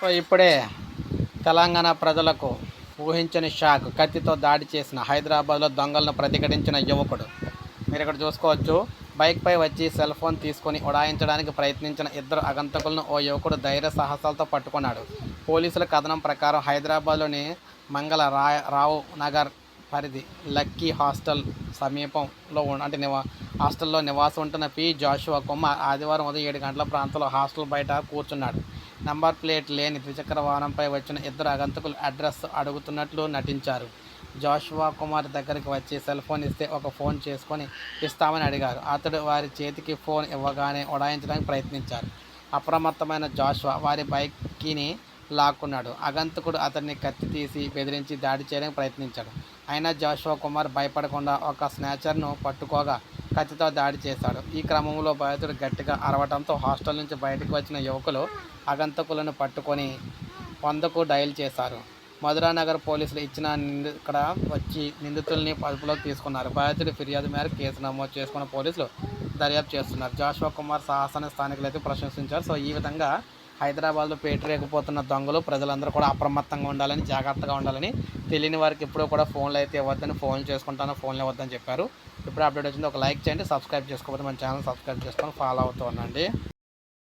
So ఇప్పుడే తెలంగాణ ప్రజలకు ఊహించని షాక్ కత్తితో దాడి చేసిన హైదరాబాద్లో దొంగలను ప్రతిఘటించిన యువకుడు. మీరు ఇక్కడ చూసుకోవచ్చు బైక్పై వచ్చి సెల్ ఫోన్ తీసుకొని ఉడాయించడానికి ప్రయత్నించిన ఇద్దరు అగంతకులను ఓ యువకుడు ధైర్య సాహసాలతో పట్టుకున్నాడు. పోలీసుల కథనం ప్రకారం హైదరాబాద్లోని మంగళ రా రావు నగర్ పరిధి లక్కీ హాస్టల్ సమీపంలో ఉన్న అంటే నివా హాస్టల్లో నివాసం ఉంటున్న పి. జాషువా కుమార్ ఆదివారం ఉదయం ఏడు గంటల ప్రాంతంలో హాస్టల్ బయట కూర్చున్నాడు. నంబర్ ప్లేట్ లేని ద్విచక్ర వాహనంపై వచ్చిన ఇద్దరు అగంతకులు అడ్రస్ అడుగుతున్నట్లు నటించారు. జాషువా కుమార్ దగ్గరికి వచ్చి సెల్ ఫోన్ ఇస్తే ఒక ఫోన్ చేసుకొని ఇస్తామని అడిగారు. అతడు వారి చేతికి ఫోన్ ఇవ్వగానే ఉడాయించడానికి ప్రయత్నించారు. అప్రమత్తమైన జాషువా వారి బైక్కిని లాక్కున్నాడు. అగంతకుడు అతన్ని కత్తి తీసి బెదిరించి దాడి చేయడానికి ప్రయత్నించాడు. అయినా జాషువా కుమార్ భయపడకుండా ఒక స్నాచర్ను పట్టుకోగా కత్తితో దాడి చేశాడు ఈ క్రమంలో బాధితుడు గట్టిగా అరవడంతో హాస్టల్ నుంచి బయటకు వచ్చిన యువకులు అగంతకులను పట్టుకొని వందకు డయల్ చేశారు. మధురానగర్ పోలీసులు ఇచ్చిన ఇక్కడ వచ్చి నిందితుల్ని అదుపులోకి తీసుకున్నారు. బాధితుడి ఫిర్యాదు మేరకు కేసు నమోదు చేసుకున్న పోలీసులు దర్యాప్తు చేస్తున్నారు. జాషువా కుమార్ సాహసాన్ని స్థానికులు అయితే ప్రశంసించారు. సో ఈ విధంగా హైదరాబాద్లో పేటరేకపోతున్న దొంగలు ప్రజలందరూ కూడా అప్రమత్తంగా ఉండాలని జాగ్రత్తగా ఉండాలని తెలియని వారికి ఎప్పుడూ కూడా ఫోన్లు అయితే ఇవ్వద్దని ఫోన్ చేసుకుంటాను ఫోన్లు ఇవ్వద్దని చెప్పారు. ఇప్పుడు అప్డేట్ వచ్చింది. ఒక లైక్ చేయండి సబ్స్క్రైబ్ చేసుకోకపోతే మన ఛానల్ సబ్స్క్రైబ్ చేసుకొని ఫాలో అవుతూ ఉండండి.